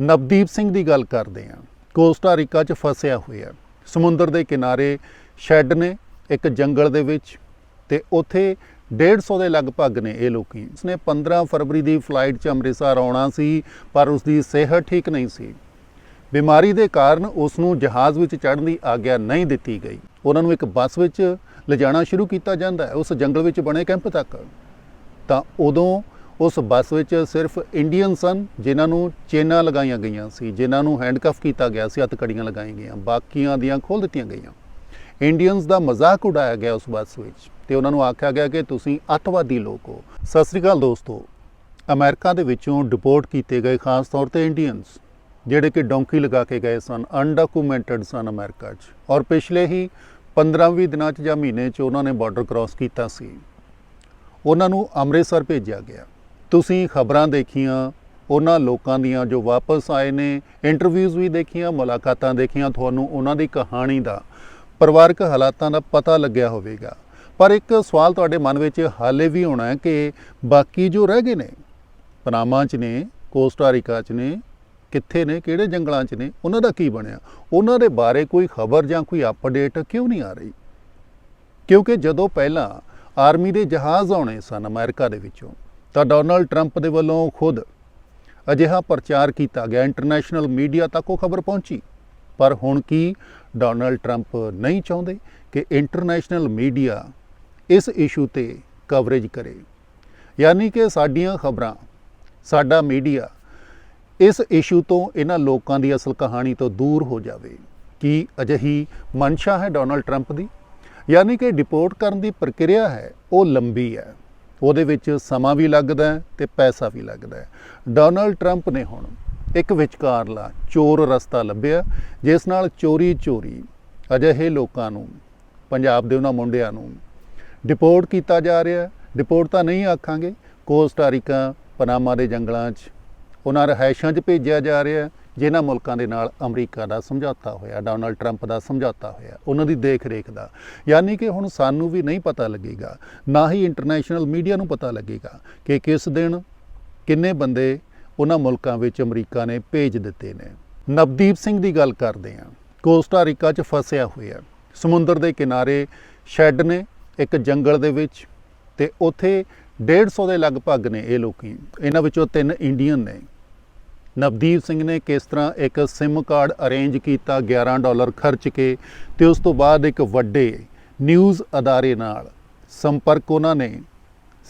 ਨਵਦੀਪ ਸਿੰਘ ਦੀ ਗੱਲ ਕਰਦੇ ਹਾਂ। ਕੋਸਟਾ ਰੀਕਾ 'ਚ ਫਸਿਆ ਹੋਇਆ। ਸਮੁੰਦਰ ਦੇ ਕਿਨਾਰੇ ਸ਼ੈੱਡ ਨੇ ਇੱਕ ਜੰਗਲ ਦੇ ਵਿੱਚ ਤੇ ਉੱਥੇ 150 ਦੇ ਲਗਭਗ ਨੇ ਇਹ ਲੋਕੀ। ਉਸਨੇ 15 ਫਰਵਰੀ ਦੀ ਫਲਾਈਟ 'ਚ ਅੰਮ੍ਰਿਤਸਰ ਆਉਣਾ ਸੀ, ਪਰ ਉਸ ਦੀ ਸਿਹਤ ਠੀਕ ਨਹੀਂ ਸੀ। ਬਿਮਾਰੀ ਦੇ ਕਾਰਨ ਉਸ ਨੂੰ ਜਹਾਜ਼ ਵਿੱਚ ਚੜ੍ਹਨ ਦੀ ਆਗਿਆ ਨਹੀਂ ਦਿੱਤੀ ਗਈ। ਉਹਨਾਂ ਨੂੰ ਇੱਕ ਬੱਸ ਵਿੱਚ ਲਿਜਾਣਾ ਸ਼ੁਰੂ ਕੀਤਾ ਜਾਂਦਾ ਹੈ। ਉਸ ਜੰਗਲ ਵਿੱਚ ਬਣੇ ਕੈਂਪ ਤੱਕ। ਤਾਂ ਉਦੋਂ ਉਸ ਬੱਸ ਵਿੱਚ ਸਿਰਫ ਇੰਡੀਅਨ ਸਨ ਜਿਨ੍ਹਾਂ ਨੂੰ ਚੇਨਾਂ ਲਗਾਈਆਂ ਗਈਆਂ ਸੀ, ਜਿਨ੍ਹਾਂ ਨੂੰ ਹੈਂਡਕਫ ਕੀਤਾ ਗਿਆ ਸੀ, ਹੱਥਕੜੀਆਂ ਲਗਾਈਆਂ ਗਈਆਂ, ਬਾਕੀਆਂ ਦੀਆਂ ਖੋਲ ਦਿੱਤੀਆਂ ਗਈਆਂ। ਇੰਡੀਅਨਸ ਦਾ ਮਜ਼ਾਕ ਉਡਾਇਆ ਗਿਆ ਉਸ ਬੱਸ ਵਿੱਚ ਤੇ ਉਹਨਾਂ ਨੂੰ ਆਖਿਆ ਗਿਆ ਕਿ ਤੁਸੀਂ ਅੱਤਵਾਦੀ ਲੋਕ ਹੋ। ਸਤਿ ਸ੍ਰੀ ਅਕਾਲ ਦੋਸਤੋ, ਅਮਰੀਕਾ ਦੇ ਵਿੱਚੋਂ ਡਿਪੋਰਟ ਕੀਤੇ ਗਏ ਖਾਸ ਤੌਰ ਤੇ ਇੰਡੀਅਨਸ, ਜਿਹੜੇ ਕਿ ਡੌਂਕੀ ਲਗਾ ਕੇ ਗਏ ਸਨ, ਅਨਡਾਕੂਮੈਂਟਡ ਸਨ ਅਮਰੀਕਾ 'ਚ ਔਰ ਪਿਛਲੇ ਹੀ 15-20 ਦਿਨਾਂ 'ਚ ਜਾਂ ਮਹੀਨੇ 'ਚ ਉਹਨਾਂ ਨੇ ਬਾਰਡਰ ਕ੍ਰਾਸ ਕੀਤਾ ਸੀ। ਉਹਨਾਂ ਨੂੰ ਅੰਮ੍ਰਿਤਸਰ ਭੇਜਿਆ ਗਿਆ। ਤੁਸੀਂ ਖਬਰਾਂ ਦੇਖੀਆਂ, ਉਹਨਾਂ ਲੋਕਾਂ ਦੀਆਂ ਜੋ ਵਾਪਸ ਆਏ ਨੇ ਇੰਟਰਵਿਊਜ਼ ਵੀ ਦੇਖੀਆਂ, ਮੁਲਾਕਾਤਾਂ ਦੇਖੀਆਂ, ਤੁਹਾਨੂੰ ਉਹਨਾਂ ਦੀ ਕਹਾਣੀ ਦਾ ਪਰਿਵਾਰਕ ਹਾਲਾਤਾਂ ਦਾ ਪਤਾ ਲੱਗਿਆ ਹੋਵੇਗਾ। ਪਰ ਇੱਕ ਸਵਾਲ ਤੁਹਾਡੇ ਮਨ ਵਿੱਚ ਹਾਲੇ ਵੀ ਹੋਣਾ ਹੈ ਕਿ ਬਾਕੀ ਜੋ ਰਹਿ ਗਏ ਨੇ, ਪਨਾਮਾ 'ਚ ਨੇ ਕੋਸਟਾਰੀਕਾ 'ਚ ਨੇ, ਕਿੱਥੇ ਨੇ, ਕਿਹੜੇ ਜੰਗਲਾਂ 'ਚ ਨੇ, ਉਹਨਾਂ ਦਾ ਕੀ ਬਣਿਆ? ਉਹਨਾਂ ਦੇ ਬਾਰੇ ਕੋਈ ਖਬਰ ਜਾਂ ਕੋਈ ਅਪਡੇਟ ਕਿਉਂ ਨਹੀਂ ਆ ਰਹੀ? ਕਿਉਂਕਿ ਜਦੋਂ ਪਹਿਲਾਂ ਆਰਮੀ ਦੇ ਜਹਾਜ਼ ਆਉਣੇ ਸਨ ਅਮਰੀਕਾ ਦੇ ਵਿੱਚੋਂ ਤਾਂ ਡੋਨਲਡ ਟਰੰਪ ਦੇ ਵੱਲੋਂ ਖੁਦ ਅਜਿਹਾ ਪ੍ਰਚਾਰ ਕੀਤਾ ਗਿਆ। ਇੰਟਰਨੈਸ਼ਨਲ ਮੀਡੀਆ ਤੱਕ ਉਹ ਖਬਰ ਪਹੁੰਚੀ। ਪਰ ਹੁਣ ਕੀ ਡੋਨਲਡ ਟਰੰਪ ਨਹੀਂ ਚਾਹੁੰਦੇ ਕਿ ਇੰਟਰਨੈਸ਼ਨਲ ਮੀਡੀਆ ਇਸ ਇਸ਼ੂ ਤੇ ਕਵਰੇਜ ਕਰੇ? ਯਾਨੀ ਕਿ ਸਾਡੀਆਂ ਖਬਰਾਂ, ਸਾਡਾ ਮੀਡੀਆ ਇਸ ਇਸ਼ੂ ਤੋਂ ਇਹਨਾਂ ਲੋਕਾਂ ਦੀ ਅਸਲ ਕਹਾਣੀ ਤੋਂ ਦੂਰ ਹੋ ਜਾਵੇ। ਕੀ ਅਜਿਹੀ ਮਨਸ਼ਾ ਹੈ ਡੋਨਲਡ ਟਰੰਪ ਦੀ? ਯਾਨੀ ਕਿ ਡਿਪੋਰਟ ਕਰਨ ਦੀ ਪ੍ਰਕਿਰਿਆ ਹੈ, ਉਹ ਲੰਬੀ ਹੈ। ਉਹਦੇ ਵਿੱਚ ਸਮਾਂ ਵੀ ਲੱਗਦਾ ਹੈ ਤੇ ਪੈਸਾ ਵੀ ਲੱਗਦਾ ਹੈ। ਡੋਨਾਲਡ ਟਰੰਪ ਨੇ ਹੁਣ ਇੱਕ ਵਿਚਕਾਰਲਾ ਚੋਰ ਰਸਤਾ ਲੱਭਿਆ, ਜਿਸ ਨਾਲ ਚੋਰੀ ਚੋਰੀ ਅਜਿਹੇ ਲੋਕਾਂ ਨੂੰ, ਪੰਜਾਬ ਦੇ ਉਹਨਾਂ ਮੁੰਡਿਆਂ ਨੂੰ ਡਿਪੋਰਟ ਕੀਤਾ ਜਾ ਰਿਹਾ ਡਿਪੋਰਟ ਤਾਂ ਨਹੀਂ ਆਖਾਂਗੇ ਕੋਸਟਾ ਰੀਕਾ ਪਨਾਮਾ ਦੇ ਜੰਗਲਾਂ 'ਚ ਉਹਨਾਂ ਰਹਾਇਸ਼ਾਂ 'ਚ ਭੇਜਿਆ ਜਾ ਰਿਹਾ ਜਿਨ੍ਹਾਂ ਮੁਲਕਾਂ ਦੇ ਨਾਲ ਅਮਰੀਕਾ ਦਾ ਸਮਝੌਤਾ ਹੋਇਆ, ਡੋਨਲਡ ਟਰੰਪ ਦਾ ਸਮਝੌਤਾ ਹੋਇਆ, ਉਹਨਾਂ ਦੀ ਦੇਖ ਰੇਖ ਦਾ। ਯਾਨੀ ਕਿ ਹੁਣ ਸਾਨੂੰ ਵੀ ਨਹੀਂ ਪਤਾ ਲੱਗੇਗਾ, ਨਾ ਹੀ ਇੰਟਰਨੈਸ਼ਨਲ ਮੀਡੀਆ ਨੂੰ ਪਤਾ ਲੱਗੇਗਾ ਕਿ ਕਿਸ ਦਿਨ ਕਿੰਨੇ ਬੰਦੇ ਉਹਨਾਂ ਮੁਲਕਾਂ ਵਿੱਚ ਅਮਰੀਕਾ ਨੇ ਭੇਜ ਦਿੱਤੇ ਨੇ। ਨਵਦੀਪ ਸਿੰਘ ਦੀ ਗੱਲ ਕਰਦੇ ਹਾਂ। ਕੋਸਟਾ ਰੀਕਾ 'ਚ ਫਸਿਆ ਹੋਇਆ। ਸਮੁੰਦਰ ਦੇ ਕਿਨਾਰੇ ਸ਼ੈੱਡ ਨੇ ਇੱਕ ਜੰਗਲ ਦੇ ਵਿੱਚ ਤੇ ਉੱਥੇ 150 ਦੇ ਲਗਭਗ ਨੇ ਇਹ ਲੋਕੀ। ਇਹਨਾਂ ਵਿੱਚੋਂ ਤਿੰਨ ਇੰਡੀਅਨ ਨੇ। ਨਵਦੀਪ ਸਿੰਘ ਨੇ ਕਿਸ ਤਰ੍ਹਾਂ ਇੱਕ SIM ਕਾਰਡ ਅਰੇਂਜ ਕੀਤਾ 11 ਡਾਲਰ ਖਰਚ ਕੇ ਤੇ ਉਸ ਤੋਂ ਬਾਅਦ ਇੱਕ ਵੱਡੇ ਨਿਊਜ਼ ਅਦਾਰੇ ਨਾਲ ਸੰਪਰਕ ਉਹਨਾਂ ਨੇ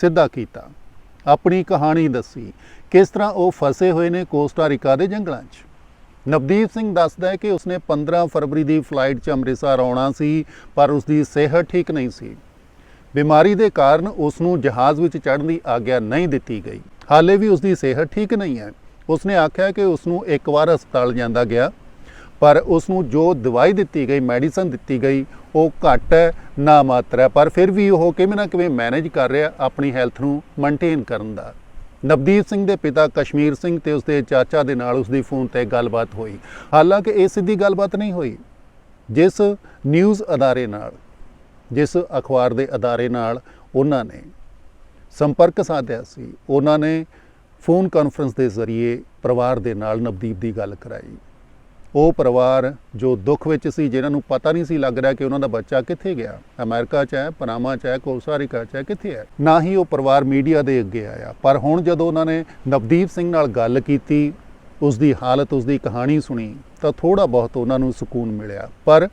ਸਿੱਧਾ ਕੀਤਾ। ਆਪਣੀ ਕਹਾਣੀ ਦੱਸੀ, ਕਿਸ ਤਰ੍ਹਾਂ ਉਹ ਫਸੇ ਹੋਏ ਨੇ ਕੋਸਟਾਰੀਕਾ ਦੇ ਜੰਗਲਾਂ 'ਚ? ਨਵਦੀਪ ਸਿੰਘ ਦੱਸਦਾ ਹੈ ਕਿ ਉਸਨੇ 15 ਫਰਵਰੀ ਦੀ ਫਲਾਈਟ 'ਚ ਅੰਮ੍ਰਿਤਸਰ ਆਉਣਾ ਸੀ, ਪਰ ਉਸ ਦੀ ਸਿਹਤ ਠੀਕ ਨਹੀਂ ਸੀ। ਬਿਮਾਰੀ ਦੇ ਕਾਰਨ ਉਸ ਨੂੰ ਜਹਾਜ਼ ਵਿੱਚ ਚੜ੍ਹਨ ਦੀ ਆਗਿਆ ਨਹੀਂ ਦਿੱਤੀ ਗਈ। ਹਾਲੇ ਵੀ ਉਸ ਦੀ ਸਿਹਤ ਠੀਕ ਨਹੀਂ ਹੈ। ਉਸਨੇ ਆਖਿਆ ਕਿ ਉਸ ਨੂੰ ਇੱਕ ਵਾਰ ਹਸਪਤਾਲ ਜਾਂਦਾ ਗਿਆ, ਪਰ ਉਸ ਨੂੰ ਜੋ ਦਵਾਈ ਦਿੱਤੀ ਗਈ, ਮੈਡੀਸਨ ਦਿੱਤੀ ਗਈ, ਉਹ ਘੱਟ ਹੈ ਨਾ ਮਾਤਰ ਹੈ ਪਰ ਫਿਰ ਵੀ ਉਹ ਕਿਵੇਂ ਨਾ ਕਿਵੇਂ ਮੈਨੇਜ ਕਰ ਰਿਹਾ, ਆਪਣੀ ਹੈਲਥ ਨੂੰ ਮੇਨਟੇਨ ਕਰਨ ਦਾ। ਨਵਦੀਪ ਸਿੰਘ ਦੇ ਪਿਤਾ ਕਸ਼ਮੀਰ ਸਿੰਘ ਤੇ ਉਸਦੇ ਚਾਚਾ ਦੇ ਨਾਲ ਉਸਦੀ ਫੋਨ ਤੇ ਗੱਲਬਾਤ ਹੋਈ। ਹਾਲਾਂਕਿ ਇਹ ਸਿੱਧੀ ਗੱਲਬਾਤ ਨਹੀਂ ਹੋਈ। ਜਿਸ ਨਿਊਜ਼ ਅਦਾਰੇ ਨਾਲ, ਜਿਸ ਅਖਬਾਰ ਦੇ ਅਦਾਰੇ ਨਾਲ ਉਹਨਾਂ ਨੇ ਸੰਪਰਕ ਸਾਧਿਆ ਸੀ, ਉਹਨਾਂ ਨੇ ਫੋਨ ਕਾਨਫਰੰਸ ਦੇ ਜ਼ਰੀਏ ਪਰਿਵਾਰ ਦੇ ਨਾਲ ਨਵਦੀਪ ਦੀ ਗੱਲ ਕਰਾਈ। ਉਹ ਪਰਿਵਾਰ ਜੋ ਦੁੱਖ ਵਿੱਚ ਸੀ ਜਿਹਨਾਂ ਨੂੰ ਪਤਾ ਨਹੀਂ ਸੀ ਲੱਗ ਰਿਹਾ ਕਿ ਉਹਨਾਂ ਦਾ ਬੱਚਾ ਕਿੱਥੇ ਗਿਆ। ਅਮਰੀਕਾ 'ਚ ਹੈ, ਪਨਾਮਾ 'ਚ ਹੈ ਕੋਸਟਾਰੀਕਾ 'ਚ ਹੈ, ਕਿੱਥੇ ਹੈ? ਨਾ ਹੀ ਉਹ ਪਰਿਵਾਰ ਮੀਡੀਆ ਦੇ ਅੱਗੇ ਆਇਆ। ਪਰ ਹੁਣ ਜਦੋਂ ਉਹਨਾਂ ਨੇ ਨਵਦੀਪ ਸਿੰਘ ਨਾਲ ਗੱਲ ਕੀਤੀ ਉਸ ਦੀ ਹਾਲਤ ਉਸ ਦੀ ਕਹਾਣੀ ਸੁਣੀ, ਤਾਂ ਥੋੜਾ ਬਹੁਤ ਉਹਨਾਂ ਨੂੰ ਸਕੂਨ ਮਿਲਿਆ। ਪਰ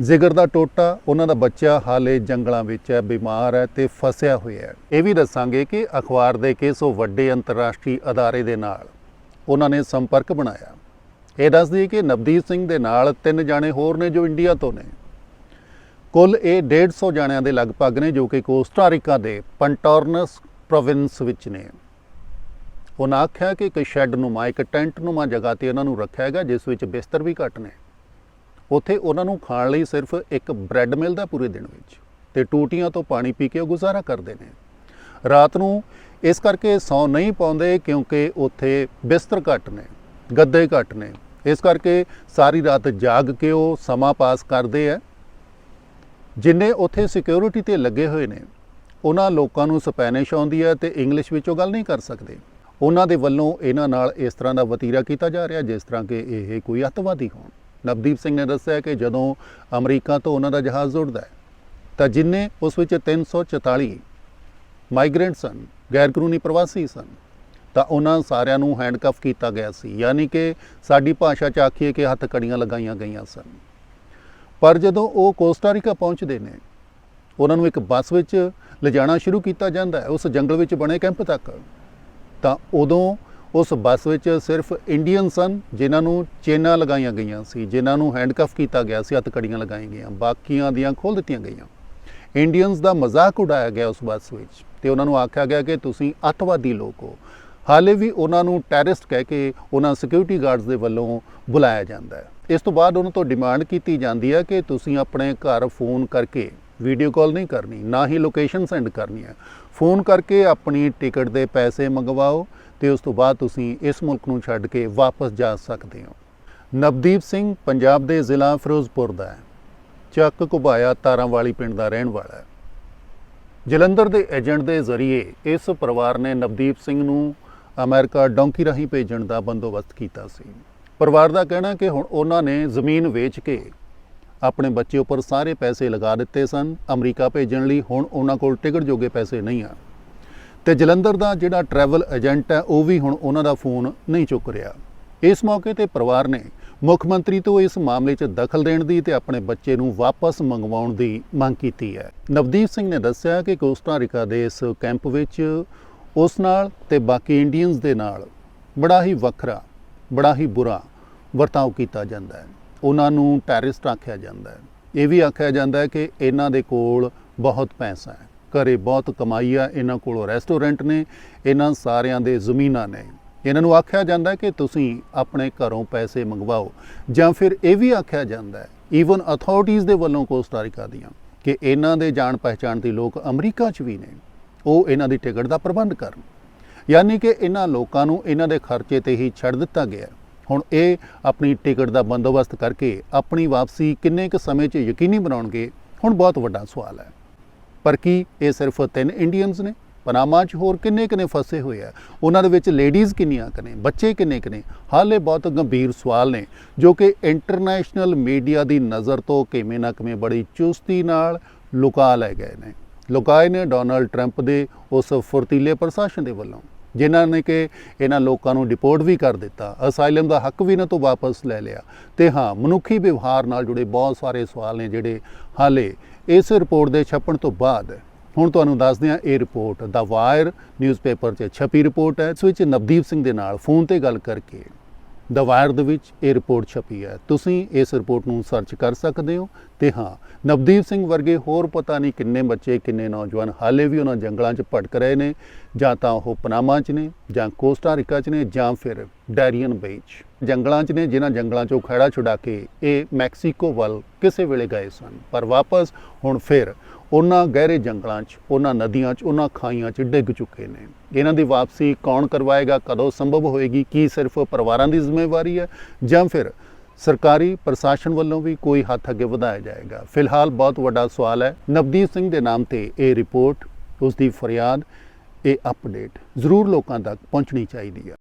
ਜ਼ਿਗਰ ਦਾ ਟੋਟਾ ਉਹਨਾਂ ਦਾ ਬੱਚਾ ਹਾਲੇ ਜੰਗਲਾਂ ਵਿੱਚ ਹੈ, ਬਿਮਾਰ ਹੈ ਤੇ ਫਸਿਆ ਹੋਇਆ ਹੈ। ਇਹ ਵੀ ਦੱਸਾਂਗੇ ਕਿ ਅਖਬਾਰ ਦੇ ਕਿਸ ਉਹ ਵੱਡੇ ਅੰਤਰਰਾਸ਼ਟਰੀ ਅਦਾਰੇ ਦੇ ਨਾਲ ਉਹਨਾਂ ਨੇ ਸੰਪਰਕ ਬਣਾਇਆ। ਇਹ ਦੱਸਦੀ ਦਈਏ ਕਿ ਨਵਦੀਪ ਸਿੰਘ ਦੇ ਨਾਲ ਤਿੰਨ ਜਾਣੇ ਹੋਰ ਨੇ ਜੋ ਇੰਡੀਆ ਤੋਂ ਨੇ। ਕੁੱਲ ਇਹ 150 ਜਾਣਿਆਂ ਦੇ ਲਗਭਗ ਨੇ ਜੋ ਕਿ ਕੋਸਟਾਰੀਕਾ ਦੇ ਪੰਟੋਰਨਸ ਪ੍ਰੋਵਿੰਸ ਵਿੱਚ ਨੇ। ਉਹਨਾਂ ਆਖਿਆ ਕਿ ਇੱਕ ਸ਼ੈੱਡ ਨੂੰਮਾ ਇੱਕ ਟੈਂਟ ਨੂੰਮਾ ਜਗ੍ਹਾ ਤੇ ਉਹਨਾਂ ਨੂੰ ਰੱਖਿਆ ਗਿਆ, ਜਿਸ ਵਿੱਚ ਬਿਸਤਰ ਵੀ ਘੱਟ ਨੇ। ਉੱਥੇ ਉਹਨਾਂ ਨੂੰ ਖਾਣ ਲਈ ਸਿਰਫ ਇੱਕ ਬ੍ਰੈਡ ਮਿਲਦਾ ਪੂਰੇ ਦਿਨ ਵਿੱਚ ਤੇ ਟੂਟੀਆਂ ਤੋਂ ਪਾਣੀ ਪੀ ਕੇ ਉਹ ਗੁਜ਼ਾਰਾ ਕਰਦੇ ਨੇ। ਰਾਤ ਨੂੰ ਇਸ ਕਰਕੇ ਸੌ ਨਹੀਂ ਪਾਉਂਦੇ ਕਿਉਂਕਿ ਉੱਥੇ ਬਿਸਤਰ ਘੱਟ ਨੇ, ਗੱਦੇ ਘੱਟ ਨੇ। ਇਸ ਕਰਕੇ ਸਾਰੀ ਰਾਤ ਜਾਗ ਕੇ ਉਹ ਸਮਾਂ ਪਾਸ ਕਰਦੇ ਆ। ਜਿੰਨੇ ਉੱਥੇ ਸਿਕਿਉਰਿਟੀ ਤੇ ਲੱਗੇ ਹੋਏ ਨੇ, ਉਹਨਾਂ ਲੋਕਾਂ ਨੂੰ ਸਪੈਨਿਸ਼ ਆਉਂਦੀ ਹੈ ਤੇ ਇੰਗਲਿਸ਼ ਵਿੱਚ ਉਹ ਗੱਲ ਨਹੀਂ ਕਰ ਸਕਦੇ। ਉਹਨਾਂ ਦੇ ਵੱਲੋਂ ਇਹਨਾਂ ਨਾਲ ਇਸ ਤਰ੍ਹਾਂ ਦਾ ਵਤੀਰਾ ਕੀਤਾ ਜਾ ਰਿਹਾ, ਜਿਸ ਤਰ੍ਹਾਂ ਕਿ ਇਹ ਕੋਈ ਅੱਤਵਾਦੀ ਹੋਣ। ਨਵਦੀਪ ਸਿੰਘ ਨੇ ਦੱਸਿਆ ਕਿ ਜਦੋਂ ਅਮਰੀਕਾ ਤੋਂ ਉਹਨਾਂ ਦਾ ਜਹਾਜ਼ ਉੱਡਦਾ ਹੈ, ਤਾਂ ਜਿੰਨੇ ਉਸ ਵਿੱਚ 344 ਮਾਈਗ੍ਰੈਂਟ ਸਨ ਗੈਰ ਕਾਨੂੰਨੀ ਪ੍ਰਵਾਸੀ ਸਨ, ਤਾਂ ਉਹਨਾਂ ਸਾਰਿਆਂ ਨੂੰ ਹੈਂਡਕਫ ਕੀਤਾ ਗਿਆ ਸੀ। ਯਾਨੀ ਕਿ ਸਾਡੀ ਭਾਸ਼ਾ 'ਚ ਆਖੀਏ ਕਿ ਹੱਥ ਕੜੀਆਂ ਲਗਾਈਆਂ ਗਈਆਂ ਸਨ। ਪਰ ਜਦੋਂ ਉਹ ਕੋਸਟਾਰੀਕਾ ਪਹੁੰਚਦੇ ਨੇ, ਉਹਨਾਂ ਨੂੰ ਇੱਕ ਬੱਸ ਵਿੱਚ ਲਿਜਾਣਾ ਸ਼ੁਰੂ ਕੀਤਾ ਜਾਂਦਾ ਹੈ, ਉਸ ਜੰਗਲ ਵਿੱਚ ਬਣੇ ਕੈਂਪ ਤੱਕ, ਤਾਂ ਉਦੋਂ ਉਸ ਬੱਸ ਵਿੱਚ ਸਿਰਫ ਇੰਡੀਅਨ ਸਨ, ਜਿਨ੍ਹਾਂ ਨੂੰ ਚੇਨਾਂ ਲਗਾਈਆਂ ਗਈਆਂ ਸੀ, ਜਿਨ੍ਹਾਂ ਨੂੰ ਹੈਂਡਕਫ ਕੀਤਾ ਗਿਆ ਸੀ, ਹੱਥਕੜੀਆਂ ਲਗਾਈਆਂ ਗਈਆਂ, ਬਾਕੀਆਂ ਦੀਆਂ ਖੋਲ ਦਿੱਤੀਆਂ ਗਈਆਂ। ਇੰਡੀਅਨਸ ਦਾ ਮਜ਼ਾਕ ਉਡਾਇਆ ਗਿਆ ਉਸ ਬੱਸ ਵਿੱਚ ਤੇ ਉਹਨਾਂ ਨੂੰ ਆਖਿਆ ਗਿਆ ਕਿ ਤੁਸੀਂ ਅੱਤਵਾਦੀ ਲੋਕ ਹੋ। ਹਾਲੇ ਵੀ ਉਹਨਾਂ ਨੂੰ ਟੈਰਰਿਸਟ ਕਹਿ ਕੇ ਉਹਨਾਂ ਸਿਕਿਉਰਿਟੀ ਗਾਰਡਸ ਦੇ ਵੱਲੋਂ ਬੁਲਾਇਆ ਜਾਂਦਾ ਹੈ। ਇਸ ਤੋਂ ਬਾਅਦ ਉਹਨਾਂ ਤੋਂ ਡਿਮਾਂਡ ਕੀਤੀ ਜਾਂਦੀ ਹੈ ਕਿ ਤੁਸੀਂ ਆਪਣੇ ਘਰ ਫੋਨ ਕਰਕੇ ਵੀਡੀਓ ਕਾਲ ਨਹੀਂ ਕਰਨੀ, ਨਾ ਹੀ ਲੋਕੇਸ਼ਨ ਸੈਂਡ ਕਰਨੀ ਹੈ। ਫੋਨ ਕਰਕੇ ਆਪਣੀ ਟਿਕਟ ਦੇ ਪੈਸੇ ਮੰਗਵਾਓ ਤੇ ਉਸ ਤੋਂ ਬਾਅਦ ਤੁਸੀਂ ਇਸ ਮੁਲਕ ਨੂੰ ਛੱਡ ਕੇ ਵਾਪਸ ਜਾ ਸਕਦੇ ਹੋ। ਨਵਦੀਪ ਸਿੰਘ ਪੰਜਾਬ ਦੇ ਜ਼ਿਲ੍ਹਾ ਫਿਰੋਜ਼ਪੁਰ ਦਾ ਹੈ। ਚੱਕ ਘੁਬਾਇਆ ਤਾਰਾਂਵਾਲੀ ਪਿੰਡ ਦਾ ਰਹਿਣ ਵਾਲਾ ਹੈ। ਜਲੰਧਰ ਦੇ ਏਜੰਟ ਦੇ ਜ਼ਰੀਏ ਇਸ ਪਰਿਵਾਰ ਨੇ ਨਵਦੀਪ ਸਿੰਘ ਨੂੰ ਅਮਰੀਕਾ ਡੌਂਕੀ ਰਾਹੀਂ ਭੇਜਣ ਦਾ ਬੰਦੋਬਸਤ ਕੀਤਾ ਸੀ। ਪਰਿਵਾਰ ਦਾ ਕਹਿਣਾ ਕਿ ਹੁਣ ਉਹਨਾਂ ਨੇ ਜ਼ਮੀਨ ਵੇਚ ਕੇ ਆਪਣੇ ਬੱਚੇ ਉੱਪਰ ਸਾਰੇ ਪੈਸੇ ਲਗਾ ਦਿੱਤੇ ਸਨ। ਅਮਰੀਕਾ ਭੇਜਣ ਲਈ ਹੁਣ ਉਹਨਾਂ ਕੋਲ ਟਿਕਟ ਜੋਗੇ ਪੈਸੇ ਨਹੀਂ ਆ ਤੇ ਜਲੰਧਰ ਦਾ ਜਿਹੜਾ ਟਰੈਵਲ ਏਜੰਟ ਹੈ, ਉਹ ਵੀ ਹੁਣ ਉਹਨਾਂ ਦਾ ਫੋਨ ਨਹੀਂ ਚੁੱਕ ਰਿਹਾ। ਇਸ ਮੌਕੇ ਤੇ ਪਰਿਵਾਰ ਨੇ ਮੁੱਖ ਮੰਤਰੀ ਤੋਂ ਇਸ ਮਾਮਲੇ 'ਚ ਦਖਲ ਦੇਣ ਦੀ ਤੇ ਆਪਣੇ ਬੱਚੇ ਨੂੰ ਵਾਪਸ ਮੰਗਵਾਉਣ ਦੀ ਮੰਗ ਕੀਤੀ ਹੈ। ਨਵਦੀਪ ਸਿੰਘ ਨੇ ਦੱਸਿਆ ਕਿ ਕੋਸਟਾਰਿਕਾ ਦੇ ਇਸ ਕੈਂਪ ਵਿੱਚ ਉਸ ਨਾਲ ਤੇ ਬਾਕੀ ਇੰਡੀਅਨਸ ਦੇ ਨਾਲ ਬੜਾ ਹੀ ਵੱਖਰਾ, ਬੜਾ ਹੀ ਬੁਰਾ ਵਰਤਾਓ ਕੀਤਾ ਜਾਂਦਾ ਹੈ। ਉਹਨਾਂ ਨੂੰ ਟੈਰਰਿਸਟ ਆਖਿਆ ਜਾਂਦਾ ਹੈ। ਇਹ ਵੀ ਆਖਿਆ ਜਾਂਦਾ ਹੈ ਕਿ ਇਹਨਾਂ ਦੇ ਕੋਲ ਬਹੁਤ ਪੈਸਾ ਹੈ। ਘਰੇ ਬਹੁਤ ਕਮਾਈ ਆ, ਇਹਨਾਂ ਕੋਲ ਰੈਸਟੋਰੈਂਟ ਨੇ, ਇਹਨਾਂ ਸਾਰਿਆਂ ਦੇ ਜ਼ਮੀਨਾਂ ਨੇ। ਇਹਨਾਂ ਨੂੰ ਆਖਿਆ ਜਾਂਦਾ ਕਿ ਤੁਸੀਂ ਆਪਣੇ ਘਰੋਂ ਪੈਸੇ ਮੰਗਵਾਓ, ਜਾਂ ਫਿਰ ਇਹ ਵੀ ਆਖਿਆ ਜਾਂਦਾ ਹੈ ਈਵਨ ਅਥਾਰਟੀਆਂ ਦੇ ਵੱਲੋਂ ਕੋਸਟਾਰੀਕਾ ਦੀਆਂ, ਕਿ ਇਹਨਾਂ ਦੇ ਜਾਣ ਪਹਿਚਾਣ ਦੇ ਲੋਕ ਅਮਰੀਕਾ 'ਚ ਵੀ ਨੇ, ਉਹ ਇਹਨਾਂ ਦੀ ਟਿਕਟ ਦਾ ਪ੍ਰਬੰਧ ਕਰਨ। ਯਾਨੀ ਕਿ ਇਹਨਾਂ ਲੋਕਾਂ ਨੂੰ ਇਹਨਾਂ ਦੇ ਖਰਚੇ ਤੇ ਹੀ ਛੱਡ ਦਿੱਤਾ ਗਿਆ। ਹੁਣ ਇਹ ਆਪਣੀ ਟਿਕਟ ਦਾ ਬੰਦੋਬਸਤ ਕਰਕੇ ਆਪਣੀ ਵਾਪਸੀ ਕਿੰਨੇ ਕੁ ਸਮੇਂ 'ਚ ਯਕੀਨੀ ਬਣਾਉਣਗੇ, ਹੁਣ ਬਹੁਤ ਵੱਡਾ ਸਵਾਲ ਹੈ। ਪਰ ਕੀ ਇਹ ਸਿਰਫ ਤਿੰਨ ਇੰਡੀਅਨਸ ਨੇ? ਪਨਾਮਾ 'ਚ ਹੋਰ ਕਿੰਨੇ ਕੁ ਨੇ ਫਸੇ ਹੋਏ ਆ? ਉਹਨਾਂ ਦੇ ਵਿੱਚ ਲੇਡੀਜ਼ ਕਿੰਨੀਆਂ ਕੁ ਨੇ? ਬੱਚੇ ਕਿੰਨੇ ਕੁ ਨੇ? ਹਾਲੇ ਬਹੁਤ ਗੰਭੀਰ ਸਵਾਲ ਨੇ, ਜੋ ਕਿ ਇੰਟਰਨੈਸ਼ਨਲ ਮੀਡੀਆ ਦੀ ਨਜ਼ਰ ਤੋਂ ਕਿਵੇਂ ਨਾ ਕਿਵੇਂ ਬੜੀ ਚੁਸਤੀ ਨਾਲ ਲੁਕਾ ਲਏ ਗਏ ਨੇ। ਲੁਕਾਏ ਨੇ ਡੋਨਲਡ ਟਰੰਪ ਦੇ ਉਸ ਫੁਰਤੀਲੇ ਪ੍ਰਸ਼ਾਸਨ ਦੇ ਵੱਲੋਂ, ਜਿਨ੍ਹਾਂ ਨੇ ਕਿ ਇਹਨਾਂ ਲੋਕਾਂ ਨੂੰ ਡਿਪੋਰਟ ਵੀ ਕਰ ਦਿੱਤਾ ਅਸਾਈਲਮ ਦਾ ਹੱਕ ਵੀ ਇਹਨਾਂ ਤੋਂ ਵਾਪਸ ਲੈ ਲਿਆ। ਤੇ ਹਾਂ, ਮਨੁੱਖੀ ਵਿਵਹਾਰ ਨਾਲ ਜੁੜੇ ਬਹੁਤ ਸਾਰੇ ਸਵਾਲ ਨੇ ਜਿਹੜੇ ਹਾਲੇ ਇਸ ਰਿਪੋਰਟ ਦੇ ਛਪਣ ਤੋਂ ਬਾਅਦ, ਹੁਣ ਤੁਹਾਨੂੰ ਦੱਸਦੇ ਹਾਂ ਇਹ ਰਿਪੋਰਟ ਦਾ ਵਾਇਰ ਨਿਊਜ਼ਪੇਪਰ 'ਚ ਛਪੀ ਰਿਪੋਰਟ ਹੈ, ਇਸ ਵਿੱਚ ਨਵਦੀਪ ਸਿੰਘ ਦੇ ਨਾਲ ਫੋਨ ਤੇ ਗੱਲ ਕਰਕੇ ਦਾ ਵਾਇਰ ਦੇ ਵਿੱਚ ਇਹ ਰਿਪੋਰਟ ਛਪੀ ਹੈ। ਤੁਸੀਂ ਇਸ ਰਿਪੋਰਟ ਨੂੰ ਸਰਚ ਕਰ ਸਕਦੇ ਹੋ ਤੇ ਹਾਂ, ਨਵਦੀਪ ਸਿੰਘ ਵਰਗੇ ਹੋਰ ਪਤਾ ਨਹੀਂ ਕਿੰਨੇ ਬੱਚੇ, ਕਿੰਨੇ ਨੌਜਵਾਨ ਹਾਲੇ ਵੀ ਉਹਨਾਂ ਜੰਗਲਾਂ 'ਚ ਭਟਕ ਰਹੇ ਨੇ, ਜਾਂ ਤਾਂ ਉਹ ਪਨਾਮਾ 'ਚ ਨੇ, ਜਾਂ ਕੋਸਟਾ ਰਿਕਾ 'ਚ ਨੇ, ਜਾਂ ਫਿਰ ਡੈਰੀਅਨ ਬੀਚ। ਜੰਗਲਾਂ 'ਚ ਨੇ, ਜਿਨ੍ਹਾਂ ਜੰਗਲਾਂ 'ਚੋਂ ਖੜਾ ਛੁਡਾ ਕੇ ਇਹ ਮੈਕਸੀਕੋ ਵੱਲ ਕਿਸੇ ਵੇਲੇ ਗਏ ਸਨ। ਪਰ ਵਾਪਸ ਹੁਣ ਫਿਰ ਉਹਨਾਂ ਗਹਿਰੇ ਜੰਗਲਾਂ 'ਚ, ਉਹਨਾਂ ਨਦੀਆਂ 'ਚ, ਉਹਨਾਂ ਖਾਈਆਂ 'ਚ ਡਿੱਗ ਚੁੱਕੇ ਨੇ। ਇਹਨਾਂ ਦੀ ਵਾਪਸੀ ਕੌਣ ਕਰਵਾਏਗਾ, ਕਦੋਂ ਸੰਭਵ ਹੋਏਗੀ, ਕੀ ਸਿਰਫ ਪਰਿਵਾਰਾਂ ਦੀ ਜ਼ਿੰਮੇਵਾਰੀ ਹੈ ਜਾਂ ਫਿਰ ਸਰਕਾਰੀ ਪ੍ਰਸ਼ਾਸਨ ਵੱਲੋਂ ਵੀ ਕੋਈ ਹੱਥ ਅੱਗੇ ਵਧਾਇਆ ਜਾਏਗਾ? ਫਿਲਹਾਲ ਬਹੁਤ ਵੱਡਾ ਸਵਾਲ ਹੈ। ਨਵਦੀਪ ਸਿੰਘ ਦੇ ਨਾਮ ਤੇ ਇਹ ਰਿਪੋਰਟ ਉਸ ਦੀ ਫਰਿਆਦ, ਇਹ ਅਪਡੇਟ ਜ਼ਰੂਰ ਲੋਕਾਂ ਤੱਕ ਪਹੁੰਚਣੀ ਚਾਹੀਦੀ ਹੈ।